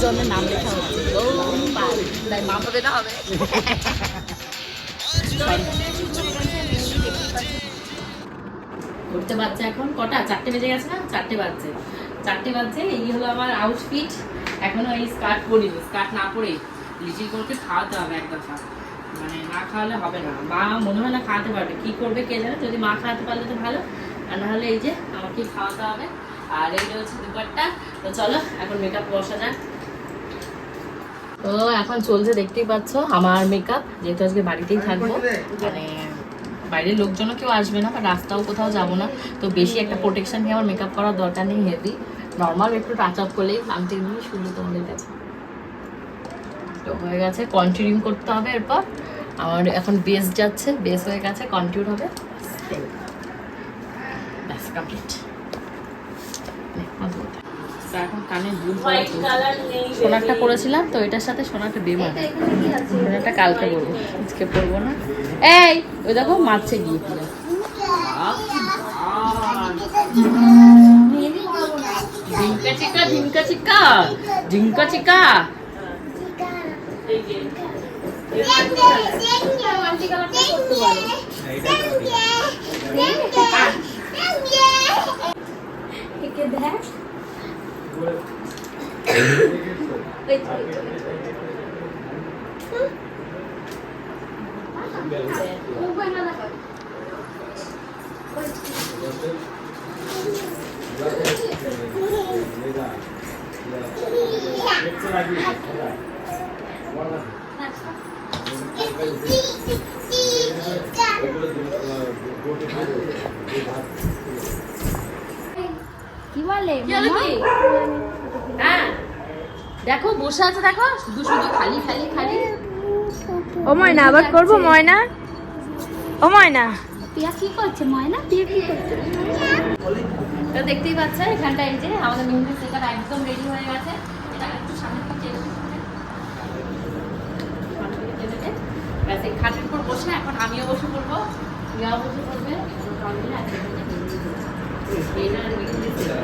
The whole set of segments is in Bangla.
জনের নাম লেখা হচ্ছে তাই মা না হবে বাচ্চা এখন কটা? চারটে বেজে গেছে না? চারটে বাজছে। চারটে বাজছে, এই হলো আমার আউটফিট এখনও এই স্কার্ট পরিনি স্কার্ট না পরে লিচির করতে খাওয়াতে হবে এক দফা মানে না খাওয়ালে হবে না। মা মনে হয় না খাওয়াতে পারবে। কি করবে কে জানে? যদি মা খাওয়াতে পারলে তো ভালো। আর নাহলে এই যে আমাকে খাওয়াতে হবে। আর এইটা হচ্ছে দুপারটা তো চলো এখন মেকআপ বসা যাক। তো এখন চলছে দেখতেই পাচ্ছ আমার মেকআপ যেহেতু আজকে বাড়িতেই থাকব। মানে বাইরের লোকজনও কেউ আসবে না বা রাস্তাও কোথাও যাব না। তো বেশি একটা প্রোটেকশন নিয়ে আমার মেকআপ করার দরকার নেই হেভি নর্মাল একটু টাচ আপ করলেই আমি তো এমনি শুনব তোমাদের কাছে। তো হয়ে গেছে কন্টিনিউ করতে হবে এরপর। আমার এখন বেস যাচ্ছে বেস হয়ে গেছে কন্টিনিউ হবে। ব্যাস কমপ্লিট এখন কানে দুল সোনারটা পরেছিলাম তো এটার সাথে সোনারটা বেমার সোনারটা কালকে পরবো আজকে পরবো না। এই ওই দেখো মারছে গিয়ে পুরো ঝিঙ্কা চিকা ঝিঙ্কা চিকা ঝিঙ্কা চিকা এই যে কি দেখো বসে আছে দেখো শুধু খালি খালি খালি। ও ময়না আবার করব ময়না? ও ময়না। পিয়া কি করছে? ময়না পিয়া কি করছে? তো দেখতেই পাচ্ছেন এখানটা এই যে আমাদের মেহেন্দি সেকার একদম রেডি হয়ে গেছে। এটা একটু সামনে। ব্যাস এই খাটের উপর বসে এখন আমিও বসে পড়ব। তুমিও বসে পড়বে। মেহেন্দি দেবো। এইটা মেহেন্দি সেকা।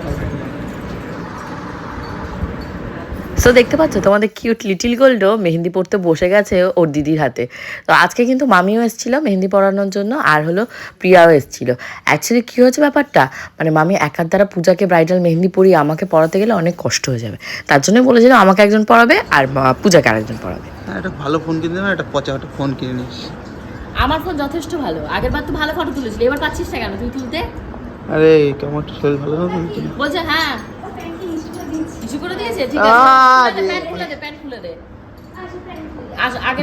সো দেখতে পাচ্ছ তোমাদের কিউট লিটিল গোল্ডও মেহেন্দি পড়তে বসে গেছে ওর দিদির হাতে। তো আজকে কিন্তু মামিও এসেছিল মেহেন্দি পড়ানোর জন্য আর হলো প্রিয়াও এসেছিল। অ্যাকচুয়ালি কী হয়েছে ব্যাপারটা? মানে মামি একার দ্বারা পূজাকে ব্রাইডাল মেহেন্দি পরিয়ে আমাকে পড়াতে গেলে অনেক কষ্ট হয়ে যাবে। তার জন্য বলেছিল আমাকে একজন পড়াবে আর পূজাকে আরেকজন পড়াবে একটা ভালো ফোন কিনে দেবে একটা পচা একটা ফোন কিনে নিস। আমার ফোন যথেষ্ট ভালো। আগের বার তো ভালো ফটো তুলেছিলি এবার পাচ্ছিস না কেন? তুই তুলতে? আরে কেমন শরীর ভালো না বলছে হ্যাঁ। কিছু করে দিয়েছে? ঠিক আছে। প্যান্ট খুলে দে প্যান্ট খুলে দে আজ আগে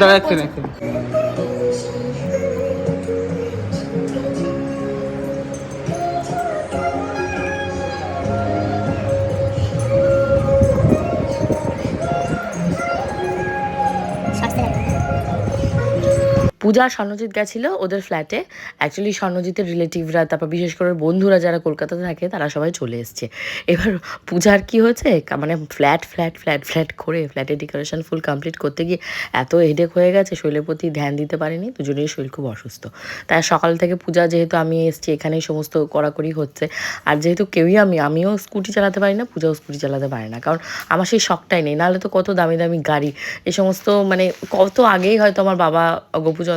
পূজা স্বর্ণজিৎ গেছিল ওদের ফ্ল্যাটে অ্যাকচুয়ালি স্বর্ণজিতের রিলেটিভরা তারপর বিশেষ করে বন্ধুরা যারা কলকাতাতে থাকে, তারা সবাই চলে এসছে। এবার পূজার কি হয়েছে? মানে ফ্ল্যাট ফ্ল্যাট ফ্ল্যাট ফ্ল্যাট করে ফ্ল্যাটের ডেকোরেশন ফুল কমপ্লিট করতে গিয়ে এত হেডেক হয়ে গেছে শরীরের প্রতি ধ্যান দিতে পারেনি, দুজনেই শরীর খুব অসুস্থ। তাই সকাল থেকে পূজা যেহেতু আমি এসছি, এখানেই সমস্ত কড়াকড়ি হচ্ছে। আর যেহেতু কেউই আমি, আমিও স্কুটি চালাতে পারি না, পূজাও স্কুটি চালাতে পারে না। কারণ আমার সেই শখটাই নেই, নাহলে তো কত দামি দামি গাড়ি এই সমস্ত মানে কত আগেই হয়তো আমার বাবা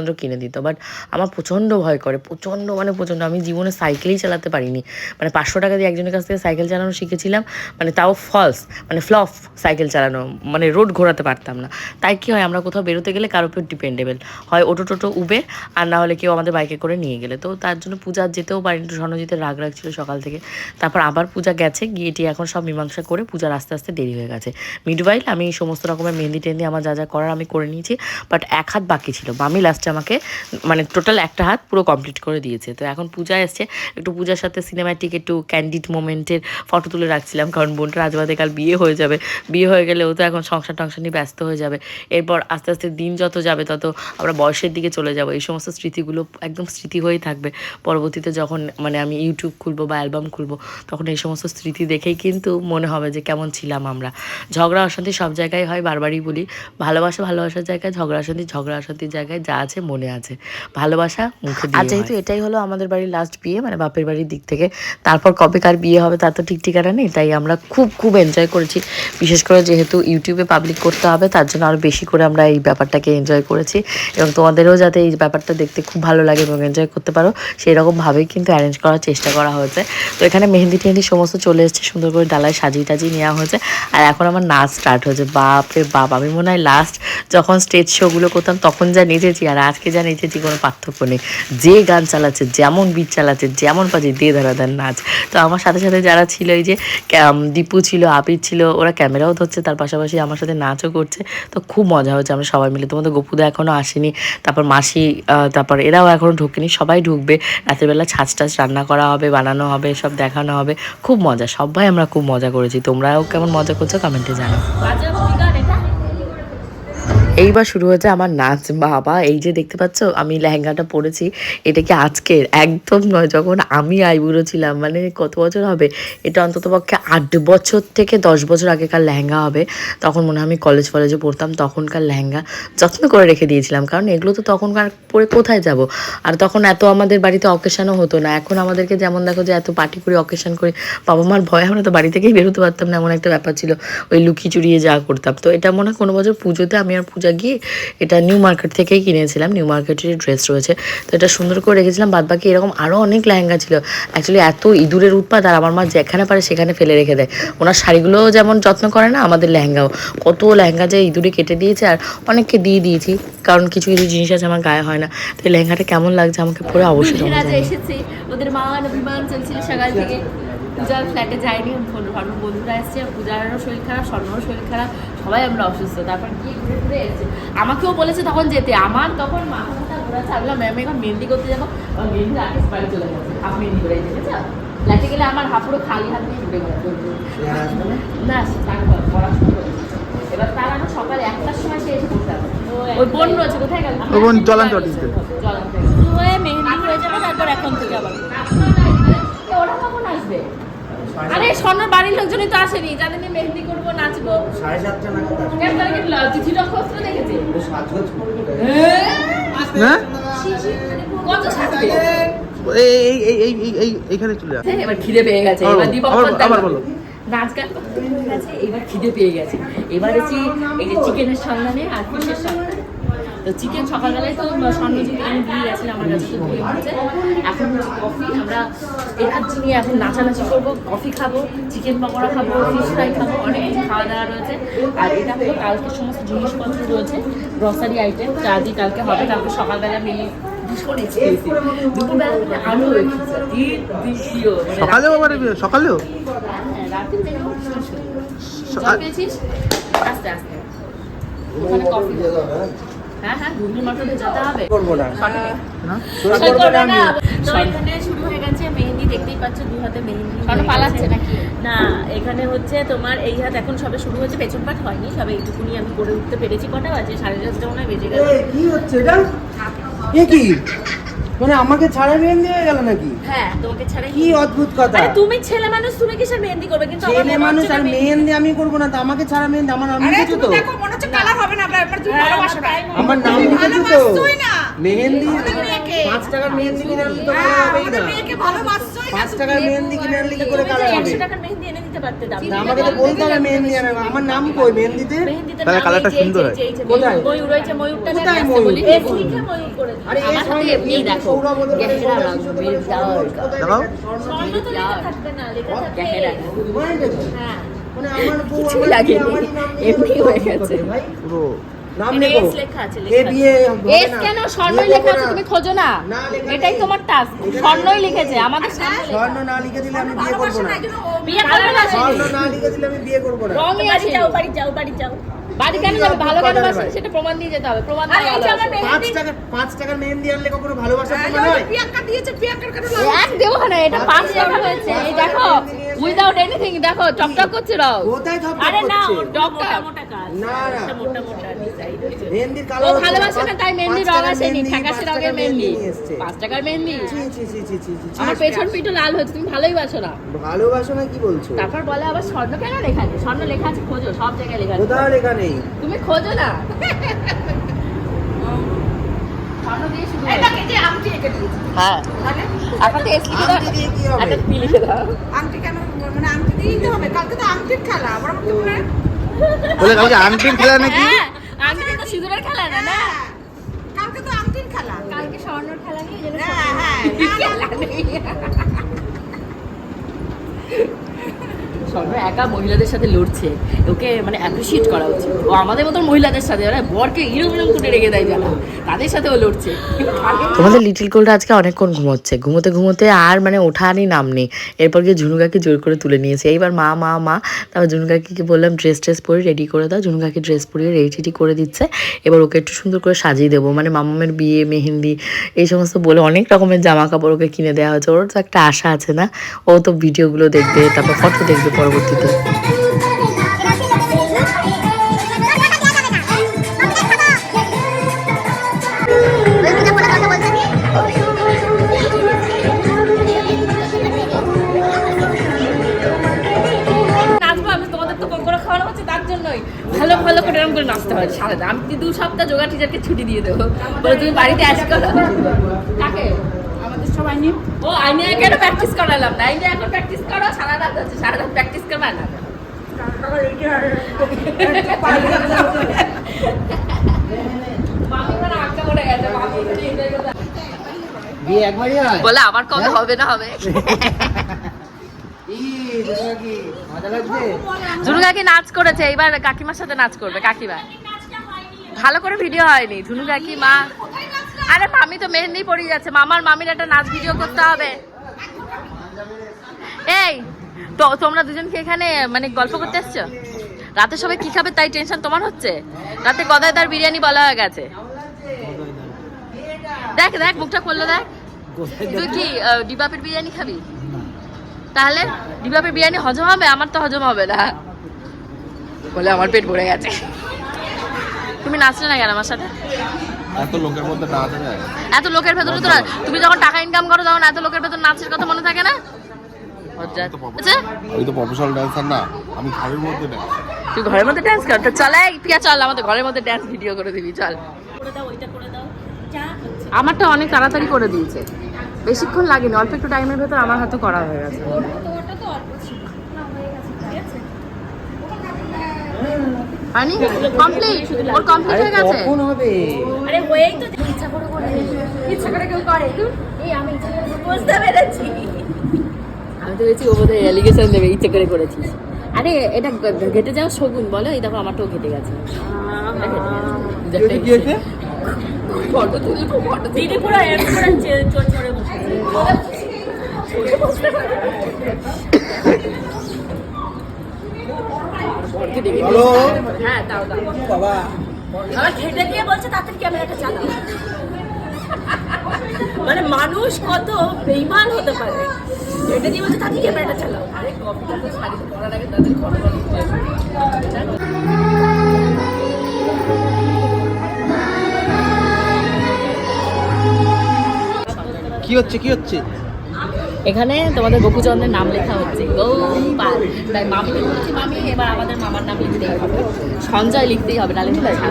গোপুচন্দ্র কিনে দিত। বাট আমার প্রচণ্ড ভয় করে, প্রচণ্ড মানে প্রচণ্ড। আমি জীবনে সাইকেলই চালাতে পারিনি। মানে পাঁচশো টাকা দিয়ে একজনের কাছ থেকে সাইকেল চালানো শিখেছিলাম। মানে তাও ফলস মানে ফ্লফ সাইকেল চালানো মানে রোড ঘোরাতে পারতাম না। তাই কি হয়, আমরা কোথাও বেরোতে গেলে কারোর উপর ডিপেন্ডেবল হয় অটো টোটো উবে আর না হলে কেউ আমাদের বাইকে করে নিয়ে গেলে। তো তার জন্য পূজা যেতেও পারিনি। স্বর্ণজিতের রাগ রাগ ছিল সকাল থেকে। তারপর আবার পূজা গেছে, গিয়ে এটি এখন সব মীমাংসা করে পূজার আস্তে আস্তে দেরি হয়ে গেছে। মিডওয়াইল আমি সমস্ত রকমের মেহেন্দি টেহেন্দি আমার যা যা করার আমি করে নিয়েছি। বাট এক হাত বাকি ছিল। মামি লাস্ট লাস্টে আমাকে মানে টোটাল একটা হাত পুরো কমপ্লিট করে দিয়েছে। তো এখন পূজা এসছে, একটু পূজার সাথে সিনেমাটিক একটু ক্যান্ডিড মোমেন্টের ফটো তুলে রাখছিলাম, কারণ বোনটা আজ বাদে কাল বিয়ে হয়ে যাবে। বিয়ে হয়ে গেলে ও তো এখন সংসার টংসার নিয়ে ব্যস্ত হয়ে যাবে। এরপর আস্তে আস্তে দিন যত যাবে, তত আমরা বয়সের দিকে চলে যাব। এই সমস্ত স্মৃতিগুলো একদম স্মৃতি হয়েই থাকবে। পরবর্তীতে যখন মানে আমি ইউটিউব খুলবো বা অ্যালবাম খুলবো, তখন এই সমস্ত স্মৃতি দেখেই কিন্তু মনে হবে যে কেমন ছিলাম আমরা। ঝগড়া অশান্তি সব জায়গায় হয়, বারবারই বলি। ভালোবাসা ভালোবাসার জায়গায়, ঝগড়া অশান্তি ঝগড়া অশান্তির জায়গায় যা আছে মনে আছে। ভালোবাসা মুখে আর যেহেতু এটাই হলো আমাদের বাড়ির লাস্ট বিয়ে মানে বাপের বাড়ির দিক থেকে তারপর কবে কার বিয়ে হবে তার তো ঠিক ঠিকানা নেই তাই আমরা খুব খুব এনজয় করেছি। বিশেষ করে যেহেতু ইউটিউবে পাবলিক করতে হবে তার জন্য আরও বেশি করে আমরা এই ব্যাপারটাকে এনজয় করেছি। এবং তোমাদেরও যাতে এই ব্যাপারটা দেখতে খুব ভালো লাগে এবং এনজয় করতে পারো সেই রকমভাবেই কিন্তু অ্যারেঞ্জ করার চেষ্টা করা হয়েছে। তো এখানে মেহেন্দি টেহেন্দি সমস্ত চলে এসেছে সুন্দর করে ডালায় সাজিয়ে টাজিয়ে নেওয়া হয়েছে। আর এখন আমার নাচ স্টার্ট হয়েছে। বাপ রে বাপ আমি মনে হয় লাস্ট যখন স্টেজ শোগুলো করতাম তখন যা নেচেছি। আর আজকে যা নেচেছি কোনো পার্থক্য নেই। যে গান চালাচ্ছে, যেমন বিট চালাচ্ছে, যেমন বাজে দিয়ে ধরাধার নাচ। তো আমার সাথে সাথে যারা ছিল এই যে দীপু ছিল, আবির ছিল, ওরা ক্যামেরাও ধরছে, তার পাশাপাশি আমার সাথে নাচও করছে। তো খুব মজা হচ্ছে আমরা সবাই মিলে। তোমাদের গপুদা এখনও আসেনি, তারপর মাসি তারপর এরাও এখনও ঢুকেনি, সবাই ঢুকবে। রাতের বেলা ছাঁচ টাছ রান্না করা হবে, বানানো হবে, সব দেখানো হবে। খুব মজা, সবাই আমরা খুব মজা করেছি। তোমরাও কেমন মজা করছ কমেন্টে এটা। এইবার শুরু হয়েছে আমার নাচ বাবা। এই যে দেখতে পাচ্ছ, আমি লেহেঙ্গাটা পরেছি। এটা কি আজকের? একদম নয়, যখন আমি আইবুড়ো ছিলাম মানে কত বছর হবে? এটা অন্তত পক্ষে আট বছর থেকে দশ বছর আগেকার লেহেঙ্গা হবে। তখন মনে হয় আমি কলেজ ফলেজে পড়তাম, তখনকার লেহেঙ্গা যত্ন করে রেখে দিয়েছিলাম। কারণ এগুলো তো তখনকার পরে কোথায় যাব? আর তখন এত আমাদের বাড়িতে অকেশানও হতো না। এখন আমাদেরকে যেমন দেখো যে এত পার্টি করে অকেশান করে বাবা মার ভয়ে আমরা তো বাড়ি থেকেই বেরোতে পারতাম না, এমন একটা ব্যাপার ছিল। ওই লুকিয়ে চুরিয়ে যা করতাম। তো এটা মনে হয় কোনো বছর পুজোতে আমি আর পূজা গিয়ে এটা নিউ মার্কেট থেকেই কিনেছিলাম। নিউ মার্কেটের ড্রেস রয়েছে। তো এটা সুন্দর করে রেখেছিলাম। বাদ বাকি এরকম আরও অনেক লেহেঙ্গা ছিল। অ্যাকচুয়ালি এত ইঁদুরের উৎপাত আর আমার মা যেখানে পারে সেখানে ফেলে রেখে দেয়। ওনার শাড়িগুলোও যেমন যত্ন করে না আমাদের লেহেঙ্গাও। কত লেহেঙ্গা যে ইঁদুরে কেটে দিয়েছে আর অনেককে দিয়ে দিয়েছি। কারণ কিছু কিছু জিনিস আছে আমার গায়ে হয় না। তো লেহেঙ্গাটা কেমন লাগছে আমাকে পরে অবশ্যই। এসেছে। ওদের মান অভিমান চলছিল সকাল থেকে। পূজার ফ্ল্যাটে যায়নি ভালো বন্ধুরা এসছে পূজারও শরীর খারাপ স্বর্ণরও শরীর খারাপ সবাই আমরা অসুস্থ। তারপর গিয়ে ঘুরে ঘুরে এসেছে। আমাকেও বলেছে তখন যেতে আমার তখন মাথা মাথা ঘোরাচ্ছে আমি ম্যাম এখন মেহেন্দি করতে যাব। আমার মেহেন্দি আর্টিস্ট বাড়ি চলে গেছে হাফ মেহেন্দি করে দেখেছ ফ্ল্যাটে গেলে আমার হাফ পুরো খালি হাত নিয়ে ঘুরে বেড়াতে না? তারপর পড়াশোনা এবার তার আমরা সকালে একটার সময় সে এসে পড়তে ওই বোন রয়েছে কোথায় গেল? ওই বোন। জলান্ত হয়ে মেহেন্দি হয়ে যাবে তারপর এখন থেকে আবার। আরে স্বর্ণর বাড়ির লোকজনই তো আসেনি। জানেন মেহেন্দি করব নাচবো। সাড়ে সাতটা নাগাদ আসবে। কেন তারা কি চিঠি নক্ষত্র দেখেছে? ও সাজগোজ করবে। হ্যাঁ কত সাজবে? এই এই এই এই এই এই এইখানে চলে আস এবার খিদে পেয়ে গেছে। এবার বলো, দীপক আবার- করতে আবার হবে। বলো। নাচ গান হয়ে গেছে এবার খিদে পেয়ে গেছে। এবার এই যে চিকেনের সন্ধানে আর ফিশের সন্ধানে। তো চিকেন সকালবেলায় তো স্বর্ণজিৎ আমি দিয়ে গেছিলাম আমার কাছে তো হচ্ছে এখন কফি আমরা এনার্জি নিয়ে এখন নাচানাচি করব কফি খাব চিকেন পকোড়া খাব ফিশ ফ্রাই খাব অনেক কিছু খাওয়া দাওয়া রয়েছে। আর এটা হলো কালকে সমস্ত জিনিসপত্র রয়েছে গ্রসারি আইটেম যা দিয়ে কালকে হবে তারপর সকালবেলা মিলি ভীষণ এক্সপেন্সিভ দুপুরবেলা থেকে আরও সকালেও আবার সকালেও? হ্যাঁ? আস্তে আস্তে। ওখানে কফি হ্যাঁ। হ্যাঁ ঘুগনি মটরে যেতে হবে। করব না। করবে। তো এখানে শুরু হয়ে গেছে মেহেন্দি দেখতেই পাচ্ছ দু হাতে মেহেন্দি পালাচ্ছে নাকি? না এখানে হচ্ছে তোমার এই হাত এখন সবে শুরু হচ্ছে পেছন পাট হয়নি সবে এইটুকুনি আমি করে উঠতে পেরেছি কটা বাজে? সাড়ে দশটা মনে বেজে গেল কি হচ্ছে এটা? এ কি? মানে আমাকে ছাড়া মেহেন্দি হয়ে গেল নাকি? হ্যাঁ তোমাকে ছাড়া কি অদ্ভুত কথা। আরে তুমি ছেলে মানুষ তুমি কিসের মেহেন্দি করবে? কিন্তু ছেলে মানুষ আর মেহেন্দি- আমি করব না তো আমাকে ছাড়া মেহেন্দি আমার নাম লিখেছো তো। হ্যাঁ, আমার তাই মনে আমার নাম লিখেছো তো মেহেন্দি পাঁচ টাকার মেহেন্দি কিনে আনলে তো হ্যাঁ, কোনো হবেই না পাঁচ টাকার মেহেন্দি কিনে আনলে কি করে তুমি কালার হবে একশো টাকার মেহেন্দি এনে দিতে পারতে দাম আমাকে তো বলতে হবে মেহেন্দি আনবে আমার নাম কই মেহেন্দিতে তাহলে কালারটা সুন্দর এই যে, এই যে, কোথায়? ময়ূর যে ময়ূরটা কোথায় ময়ূর? বলি এস লিখে ময়ূর করে আরে এই আমার সঙ্গে এমনি দেখো গেহেরা মেরে। কোথায় দেখাও। লেখা? স্বর্ণ তো লেখা থাকবে না, লেখা থাকবে। গেহেরা। হ্যাঁ। মানে কিছুই লাগেনি, এমনি হয়ে গেছে। পুরো নাম লেখো এস লেখা। আছে, এ লেখা আছে। বিয়ে হবে এস কেন? স্বর্ণই লেখা আছে তুমি খোঁজো না। না, এটাই তোমার টাস্ক স্বর্ণই লিখেছে আমাদের স্বর্ণ না লিখে দিলে আমি বিয়ে করব না। বিয়ে করবে না। স্বর্ণ না লিখে দিলে আমি বিয়ে করব না। রঙই আছে। যাও বাড়ি যাও বাড়ি যাও। বাড়ি কেন যাবে? ভালো কেন বাসেন সেটা প্রমাণ দিয়ে যেতে হবে। প্রমাণ দিয়ে ভালো আছে। পাঁচ টাকা পাঁচ টাকার মেহেন্দি আনলে কখনো ভালোবাসা প্রমাণ হয় এক দেবো না এটা পাঁচ টাকা হয়েছে। এই দেখো উইদাউট এনিথিং দেখো টপটপ করছে রাও কোথায় ধপ আরে না করছে? কাজ। না না। মেহেন্দির কালার হচ্ছে ভালোবাসে না? তাই মেহেন্দি রং আসেনি মেহেন্দি, রঙের মেহেন্দি। নিয়ে টাকার মেহেন্দি? ছি, ছি, ছি, ছি, ছি, ছি, ছি। আমার পেছন পিঠো লাল হচ্ছে তুমি ভালোই বাসো না। ভালোবাসো না কি বলছো? তারপর বলে আবার স্বর্ণ কেন লেখা আছে স্বর্ণ লেখা আছে খোঁজো সব জায়গায় লেখা আছে কোথাও লেখা নেই। তুমি খোঁজো না। স্বর্ণ দিয়ে শুরু হয়েছে। হ্যাঁ। দাও। কেন? মানে আংটি দিয়েই হবে। কালকে তো আংটির খেলা আবার মনে হয় বলে কালকে আংটির খেলা নাকি? হ্যাঁ। আমি তো সিঁদুরের খেলা না না? কালকে তো আংটির খেলা। কালকে স্বর্ণর খেলা নিয়ে যেন হ্যাঁ হ্যাঁ খেলা নেই। স্বর্ণ একা মহিলাদের সাথে লড়ছে, ওকে মানে অ্যাপ্রিসিয়েট করা উচিত। ও আমাদের মতন মহিলাদের সাথে যারা বরকে ইরম করে রেখে দেয় যারা, তাদের সাথে ও লড়ছে। তোমাদের লিটিল কোলটা আজকে অনেকক্ষণ ঘুমোচ্ছে। ঘুমোতে ঘুমোতে আর মানে ওঠারই নাম নেই। এরপর গিয়ে ঝুনুকাকে জোর করে তুলে নিয়েছে। এইবার মা মা মা, তারপর ঝুনুকাকে বললাম ড্রেস ট্রেস পরে রেডি করে দাও। ঝুনুকাকে ড্রেস পরিয়ে রেডি টেডি করে দিচ্ছে। এবার ওকে একটু সুন্দর করে সাজিয়ে দেবো। মানে মামামের বিয়ে, মেহেন্দি, এই সমস্ত বলে অনেক রকমের জামা কাপড় ওকে কিনে দেওয়া হয়েছে। ওর তো একটা আশা আছে না? ও তো ভিডিওগুলো দেখবে, তারপর ফটো দেখবে পরবর্তীতে। ভালো ভালো করে এরকম করে নাচতে আমি দু সপ্তাহ যোগা টিচারকে ছুটি দিয়ে দেবো? বলে, তুমি বাড়িতে করো কাকে? সবাই নিয়ে ও আইনে কেন প্র্যাকটিস করালাম না? আইনে এখন প্র্যাকটিস করো সারা রাত হচ্ছে সারা রাত প্র্যাকটিস করবে না। একটু হয়? বলে আবার কবে হবে না হবে? ঝুনু কাকি নাচ করেছে? এবার কাকিমার সাথে নাচ করবে কাকিমা। ভালো করে ভিডিও হয়নি। ঝুনু কাকি মা? আরে মামি তো মেহেন্দি পড়ে যাচ্ছে। মামার মামির একটা নাচ ভিডিও করতে হবে। এই, তো তোমরা দুজন কি এখানে মানে গল্প করতে এসছো? রাতে সবাই কি খাবে তাই টেনশন তোমার হচ্ছে? রাতে গদায় তার বিরিয়ানি বলা হয়ে গেছে। দেখ দেখ, মুখটা করল দেখ। তুই কি ডিবাপের বিরিয়ানি খাবি? তাহলে ডিবাপের বিরিয়ানি হজম হবে? আমার তো হজম হবে না। বলে আমার পেট ভরে গেছে। তুমি নাচলে না কেন আমার সাথে? এত লোকের মধ্যে নাচা যায়। এত লোকের ভেতরে তো তুমি যখন টাকা ইনকাম করো তখন এত লোকের ভেতর নাচের কথা মনে থাকে না? আচ্ছা আমি তো প্রফেশনাল ড্যান্সার না আমি ঘরের মধ্যে না তুই ঘরের মধ্যে ড্যান্স কর? তো চল এই পিয়া চল আমাদের ঘরের মধ্যে ড্যান্স ভিডিও করে দিবি চল। আমারটা অনেক তাড়াতাড়ি করে দিয়েছে। বেশিক্ষণ লাগেনি অল্প একটু টাইমের ভেতর আমার হাতে করা হয়ে গেছে তোমারটা তো অল্প ছিল না হয়ে গেছে ঠিক আছে হয়নি কমপ্লিট ওর কমপ্লিট হয়ে গেছে? কখন হবে? আরে হয়েই তো ইচ্ছা করে করে ইচ্ছা করে কেউ করে? এই আমি ইচ্ছা করে বুঝতে পেরেছি। আমি তো ভেবেছি ও বোধহয় অ্যালিগেশন দেবে ইচ্ছে করে করেছিস। আরে এটা ঘেটে যাওয়া শগুন বলো? এই দেখো আমারটাও ঘেটে গেছে। গেছে। ফটো তুলবো ফটো দিদি পুরো চোর চড়ে বসে। হ্যাঁ দাও দাও। বাবা। বলছে তাড়াতাড়ি ক্যামেরাটা চালাও মানে মানুষ কত বেইমান হতে পারে। খেটে দিয়ে বলছে তাড়াতাড়ি ক্যামেরাটা চালাও আরে কপিটা তো শাড়িতে পরার আগে তাদের কি হচ্ছে কি হচ্ছে? এখানে তোমাদের গোপুচন্দ্রের নাম লেখা হচ্ছে গোপাল। তাই মামিকে বলছি মামি এবার আমাদের মামার নাম লিখতেই হবে। সঞ্জয় লিখতেই হবে নাহলে ঠিক আছে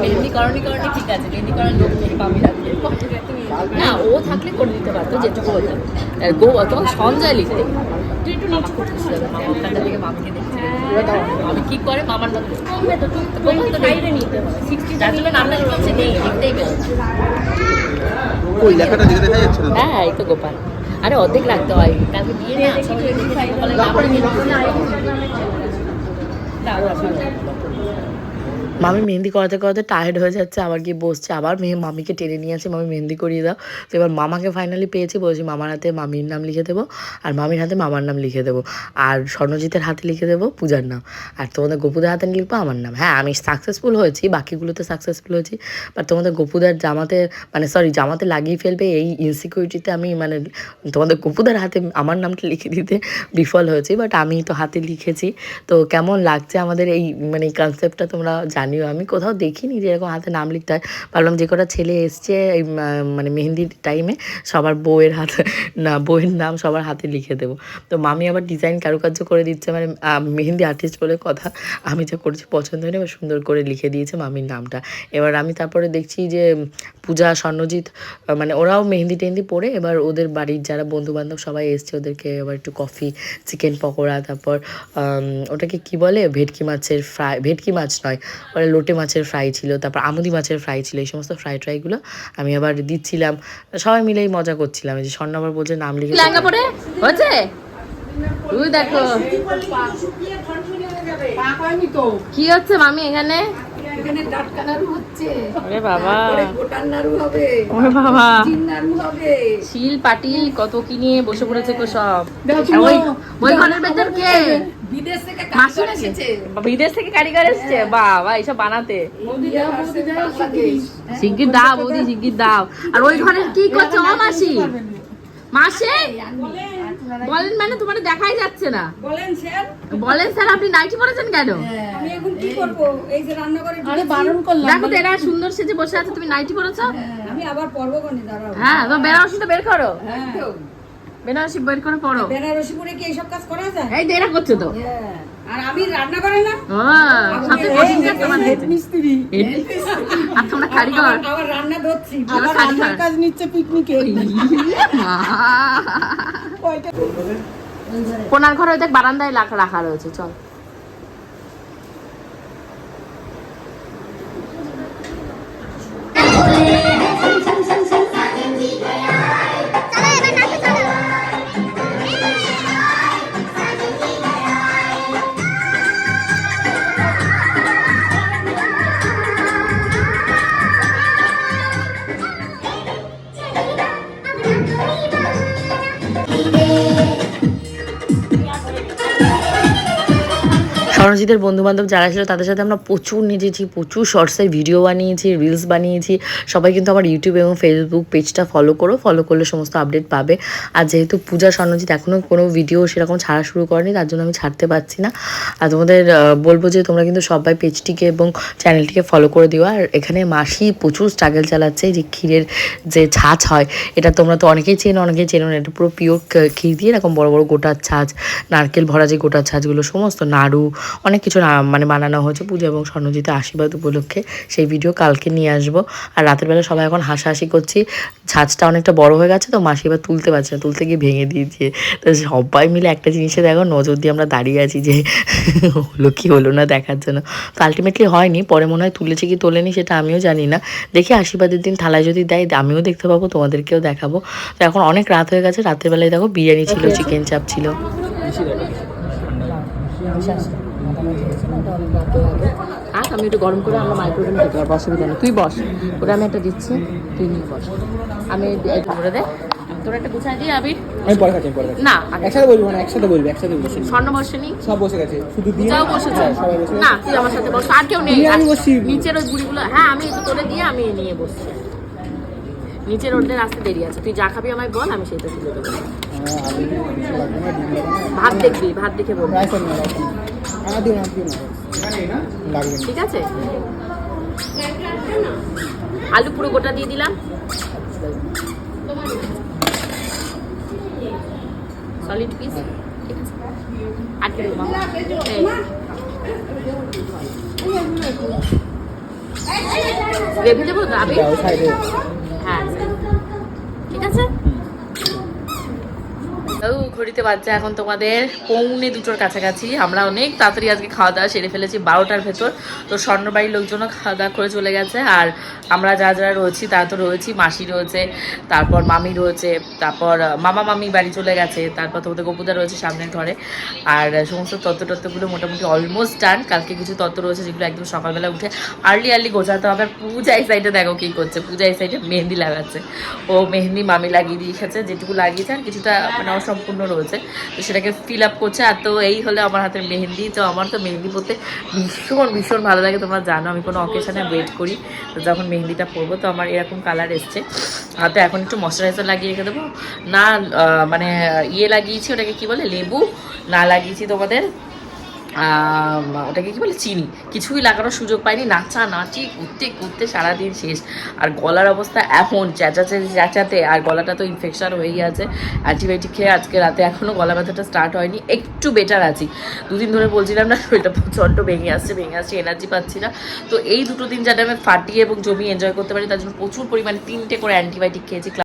মেহেন্দি করণী করণী ঠিক আছে মেহেন্দি করণী লোক নেই মামি রাখবে না ও থাকলে করে দিতে পারতো যেটুকু বলতাম গো তোমাকে সঞ্জয় লিখতে। তুই একটু নিচু মামা ওখানটা থেকে মামিকে দেখছি। মামি কি করে মামার নাম তো যার জন্য নামটা নেই লিখতেই না হ্যাঁ এই তো গোপাল। আরে অর্ধেক লাগতে হয়। কালকে বিয়ে না মামি মেহেন্দি করাতে করাতে টায়ার্ড হয়ে যাচ্ছে, আবার গিয়ে বসছে, আবার মেয়ে মামিকে টেনে নিয়ে আসে, মামি মেহেন্দি করিয়ে দাও। তো এবার মামাকে ফাইনালি পেয়েছি, বলছি মামার হাতে মামির নাম লিখে দেবো, আর মামির হাতে মামার নাম লিখে দেবো, আর স্বর্ণজিতের হাতে লিখে দেবো পূজার নাম, আর তোমাদের গোপুদার হাতে লিখব আমার নাম। হ্যাঁ আমি সাকসেসফুল হয়েছি, বাকিগুলোতে সাকসেসফুল হয়েছি বাট তোমাদের গোপুদার জামাতে মানে সরি জামাতে লাগিয়ে ফেলবে এই ইনসিকিউরিটিতে আমি মানে তোমাদের গোপুদার হাতে আমার নামটা লিখে দিতে বিফল হয়েছি বাট আমি তো হাতে লিখেছি। তো কেমন লাগছে আমাদের এই মানে এই কনসেপ্টটা তোমরা জানিও, আমি কোথাও দেখিনি যে এরকম হাতে নাম লিখতে হয়। ভাবলাম যে কটা ছেলে এসছে, এই মানে মেহেন্দির টাইমে সবার বউয়ের হাতে, না, বউয়ের নাম সবার হাতে লিখে দেবো। তো মামি আবার ডিজাইন কারুকার্য করে দিচ্ছে মানে মেহেন্দি আর্টিস্ট বলে কথা, আমি যা করেছি পছন্দ হয়নি, এবার সুন্দর করে লিখে দিয়েছে মামির নামটা। এবার আমি তারপরে দেখছি যে পূজা, স্বর্ণজিৎ মানে ওরাও মেহেন্দি টেহেন্দি পরে, এবার ওদের বাড়ির যারা বন্ধু বান্ধব সবাই এসছে, ওদেরকে এবার একটু কফি চিকেন পকোড়া, তারপর ওটাকে কি বলে? ভেটকি মাছের ফ্রাই ভেটকি মাছ নয় ওরা লোটে মাছের ফ্রাই ছিল তারপর আমুদি মাছের ফ্রাই ছিল এই সমস্ত ফ্রাই ট্রাইগুলো আমি আবার দিচ্ছিলাম। সবাই মিলেই মজা করছিলাম এই যে স্বর্ণ আবার বলছে নাম লিখে হয়েছে? তুই দেখো। কি হচ্ছে মামি এখানে? এখানে টাটকা নাড়ু হচ্ছে। আরে বাবা। পরে গোটার নাড়ু হবে। ওরে বাবা। নাড়ু হবে। শিল পাটিল কত কি নিয়ে বসে পড়েছে গো সব। ওই ওই ঘরের ভেতর কে? বিদেশ থেকে কারিগর এসেছে। বিদেশ থেকে কারিগর এসছে? বাবা এইসব বানাতে। বাংলাদেশ শিগগির। দাও বৌদি শিগগির দাও। আর ওই ঘরের কি করছে ও মাসি? মাসে? বলেন মানে তোমার দেখাই যাচ্ছে না। বলেন স্যার। বলেন স্যার আপনি নাইটি পরেছেন কেন? আমি এখন কি করব? এই যে রান্নাঘরে আরে বারণ করলাম দেখো তো এরা সুন্দর সেজে বসে আছে তুমি নাইটি পরেছো? আমি আবার পরবো কোনে? দাঁড়াও। হ্যাঁ তো বেনারসিটা বের করো। হ্যাঁ। বেনারসি বের করে পড়ো বেনারসি পরে কি এইসব কাজ করা যায়? এই দেরা করছ তো। হ্যাঁ। আর আমি রান্না করে না? ও সবচেয়ে কঠিন কাজ তোমার মিস্ত্রি। আর তোমরা কারিগর। আবার- আবার রান্না ধরছি। তোমরা কারিগর। কাজ নিচ্ছে পিকনিকে। কোনার ঘরে দেখ বারান্দায় রাখা রয়েছে চল। স্বর্ণজিতের বন্ধু বান্ধব যারা ছিল, তাদের সাথে আমরা প্রচুর নেচেছি, প্রচুর শর্টসে ভিডিও বানিয়েছি রিলস বানিয়েছি। সবাই কিন্তু আমার ইউটিউব এবং ফেসবুক পেজটা ফলো করো ফলো করলে সমস্ত আপডেট পাবে। আর যেহেতু পূজা স্বর্ণজিৎ এখনও কোনো ভিডিও সেরকম ছাড়া শুরু করেনি, তার জন্য আমি ছাড়তে পারছি না। আর তোমাদের বলব যে তোমরা কিন্তু সবাই পেজটিকে এবং চ্যানেলটিকে ফলো করে দিও। আর এখানে মাসি প্রচুর স্ট্রাগল চালাচ্ছে, যে ক্ষীরের যে ছাঁচ হয়, এটা তোমরা তো অনেকেই চেনো অনেকেই চেনো না, এটা পুরো পিওর ক্ষীর দিয়ে এরকম বড় বড় গোটার ছাঁচ, নারকেল ভরা যে গোটার ছাঁচগুলো, সমস্ত নাড়ু অনেক কিছু মানে বানানো হয়েছে। পুজো এবং স্বর্ণজিতে আশীর্বাদ উপলক্ষে সেই ভিডিও কালকে নিয়ে আসব। আর রাতের বেলা সবাই এখন হাসাহাসি করছি। ছাঁচটা অনেকটা বড় হয়ে গেছে তো মাসি এবার তুলতে পারছে না তুলতে গিয়ে ভেঙে দিয়েছে। তো সবাই মিলে একটা জিনিসে দেখো নজর দিয়ে আমরা দাঁড়িয়ে আছি যে হলো কি হলো না দেখার জন্য। তো আলটিমেটলি হয়নি পরে মনে হয় তুলেছে কি তোলেনি সেটা আমিও জানি না। দেখি আশীর্বাদের দিন থালায় যদি দেয় আমিও দেখতে পাবো তোমাদেরকেও দেখাবো। তো এখন অনেক রাত হয়ে গেছে রাতের বেলায় দেখো বিরিয়ানি ছিল চিকেন চাপ ছিল। আজ আমি একটু গরম করে আমরা মাইক্রোওভেনে খেতে পারব অসুবিধা নেই। তুই বস ওটা আমি একটা দিচ্ছি তুই নিয়ে বস। আমি করে দে। তোর একটা গুছাই দিই আবির। আমি পরে খাচ্ছি পরে না একসাথে বলব না একসাথে বলবি একসাথে বলবি স্বর্ণ বসেনি সব বসে গেছে শুধু দিয়ে পূজাও বসেছে হ্যাঁ, না তুই আমার সাথে বস আর কেউ নেই। আমি আর বসছি। নিচের ওই হ্যাঁ আমি তোরে দিয়ে আমি নিয়ে বসছি। নিচের ওদের আসতে দেরি আছে। তুই যা খাবি আমায় বল আমি সেটা তুলে দেবো। হ্যাঁ, না, না। ভাত দেখবি ভাত দেখে বলবি। দিও না, দিও না। লাগবে ঠিক আছে। আলু পুরো গোটা দিয়ে দিলাম। সলিড পিস আটকে। গ্রেভি দেবো? হ্যাঁ ঠিক আছে ঘড়িতে বাচ্চা এখন তোমাদের পৌনে দুটোর কাছাকাছি। আমরা অনেক তাড়াতাড়ি আজকে খাওয়া দাওয়া সেরে ফেলেছি বারোটার ভেতর। তো স্বর্ণবাড়ির লোকজনও খাওয়া দাওয়া করে চলে গেছে। আর আমরা যা যারা রয়েছি তারা তো রয়েছি, মাসি রয়েছে, তারপর মামি রয়েছে, তারপর মামা মামি বাড়ি চলে গেছে, তারপর তোমাদের গোপুদা রয়েছে সামনের ঘরে। আর সমস্ত তত্ত্ব টত্ত্বগুলো মোটামুটি অলমোস্ট ডান কালকে কিছু তত্ত্ব রয়েছে যেগুলো একদম সকালবেলা উঠে আর্লি আর্লি গোছাতে হবে। পূজা এই সাইডে দেখো কী করছে। পূজা এই সাইডে মেহেন্দি লাগাচ্ছে। ও মেহেন্দি মামি লাগিয়ে দিয়ে এসেছে যেটুকু লাগিয়েছে আর কিছুটা মানে অসম্পূর্ণ রয়েছে। তো সেটাকে ফিল আপ করছে। আর তো এই হলে আমার হাতে মেহেন্দি। তো আমার তো মেহেন্দি পরতে ভীষণ ভীষণ ভালো লাগে। তোমরা জানো, আমি কোনো অকেশানে ওয়েট করি। তো যখন মেহেন্দিটা পরবো, তো আমার এরকম কালার এসছে। হাতে এখন একটু ময়শ্চারাইজার লাগিয়ে রেখে দেবো। না মানে ইয়ে লাগিয়েছি, ওটাকে কি বলে? লেবু না লাগিয়েছি তোমাদের। ওটাকে কি বলে? চিনি। কিছুই লাগানোর সুযোগ পাইনি। নাচা, নাচি করতে করতে সারাদিন শেষ। আর গলার অবস্থা এমন চেঁচাতে চেঁচাতে, আর গলাটা তো ইনফেকশন হয়েই আছে। অ্যান্টিবায়োটিক খেয়ে আজকে রাতে এখনও গলা ব্যথাটা স্টার্ট হয়নি। একটু বেটার আছি। দুদিন ধরে বলছিলাম না, শরীরটা প্রচণ্ড ভেঙে আসছে ভেঙে আসছে এনার্জি পাচ্ছি না। তো এই দুটো দিন যাতে আমি ফাটিয়ে এবং জমি এনজয় করতে পারি, তার জন্য প্রচুর পরিমাণে তিনটে করে অ্যান্টিবায়োটিক খেয়েছি।